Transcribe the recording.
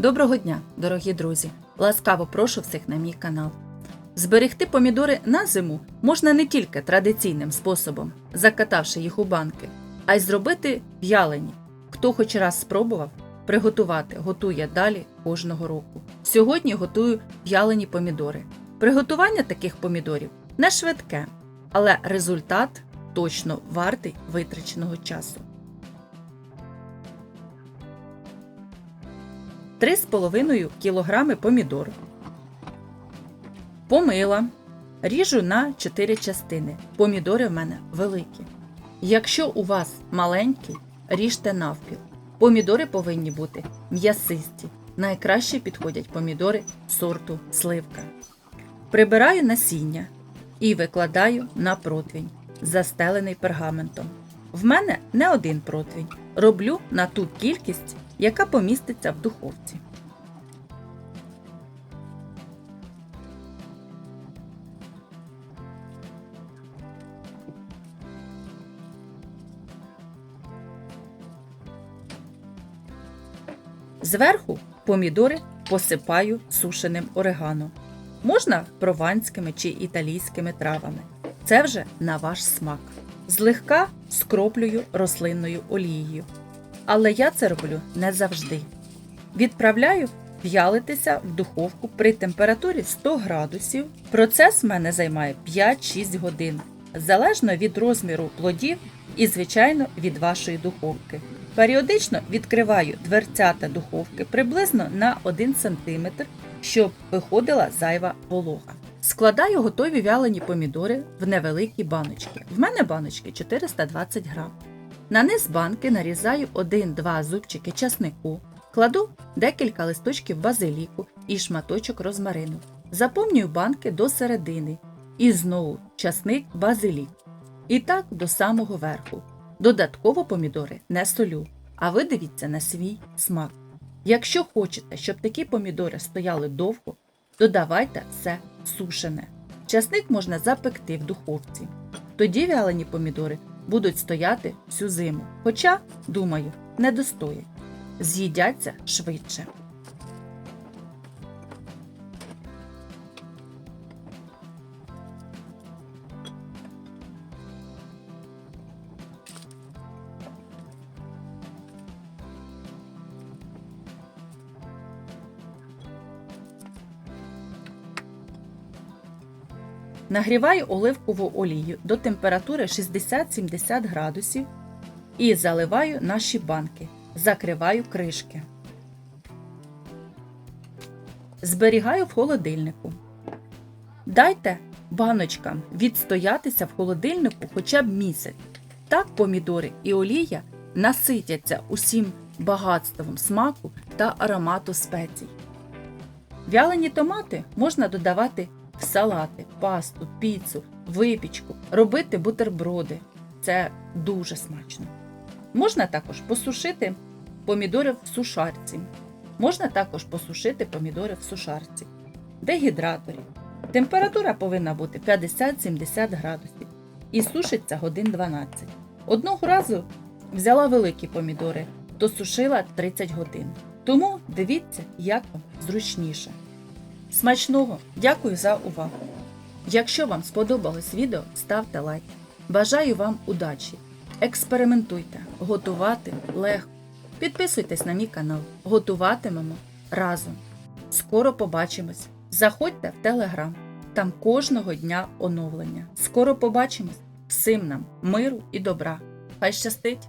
Доброго дня, дорогі друзі! Ласкаво прошу всіх на мій канал. Зберегти помідори на зиму можна не тільки традиційним способом, закатавши їх у банки, а й зробити в'ялені. Хто хоч раз спробував приготувати, готує далі кожного року. Сьогодні готую в'ялені помідори. Приготування таких помідорів не швидке, але результат точно вартий витраченого часу. 3,5 кг помідор. Помила. Ріжу на 4 частини. Помідори в мене великі. Якщо у вас маленький, ріжте навпіл. Помідори повинні бути м'ясисті. Найкраще підходять помідори сорту сливка. Прибираю насіння і викладаю на противень, застелений пергаментом. В мене не один противень. Роблю на ту кількість, яка поміститься в духовці. Зверху помідори посипаю сушеним орегано. Можна прованськими чи італійськими травами. Це вже на ваш смак. Злегка скроплюю рослинною олією. Але я це роблю не завжди. Відправляю в'ялитися в духовку при температурі 100 градусів. Процес в мене займає 5-6 годин, залежно від розміру плодів і, звичайно, від вашої духовки. Періодично відкриваю дверцята духовки приблизно на 1 см, щоб виходила зайва волога. Складаю готові вялені помідори в невеликі баночки. В мене баночки 420 грам. На низ банки нарізаю 1-2 зубчики часнику, кладу декілька листочків базиліку і шматочок розмарину. Заповнюю банки до середини і знову часник базилік. І так до самого верху. Додатково помідори не солю, а ви дивіться на свій смак. Якщо хочете, щоб такі помідори стояли довго, додавайте все сушене. Часник можна запекти в духовці. Тоді вялені помідори будуть стояти всю зиму. Хоча, думаю, не достоять. З'їдяться швидше. Нагріваю оливкову олію до температури 60-70 градусів і заливаю наші банки. Закриваю кришки. Зберігаю в холодильнику. Дайте баночкам відстоятися в холодильнику хоча б місяць. Так помідори і олія наситяться усім багатством смаку та аромату спецій. Вялені томати можна додавати салати, пасту, піцу, випічку, робити бутерброди. Це дуже смачно. Можна також посушити помідори в сушарці. Можна також посушити помідори в сушарці. Дегідраторі. Температура повинна бути 50-70 градусів і сушиться годин 12. Одного разу взяла великі помідори, то сушила 30 годин. Тому дивіться, як вам зручніше. Смачного! Дякую за увагу! Якщо вам сподобалось відео, ставте лайк. Бажаю вам удачі! Експериментуйте, готувати легко. Підписуйтесь на мій канал, готуватимемо разом. Скоро побачимось. Заходьте в телеграм. Там кожного дня оновлення. Скоро побачимось. Всім нам миру і добра. Хай щастить!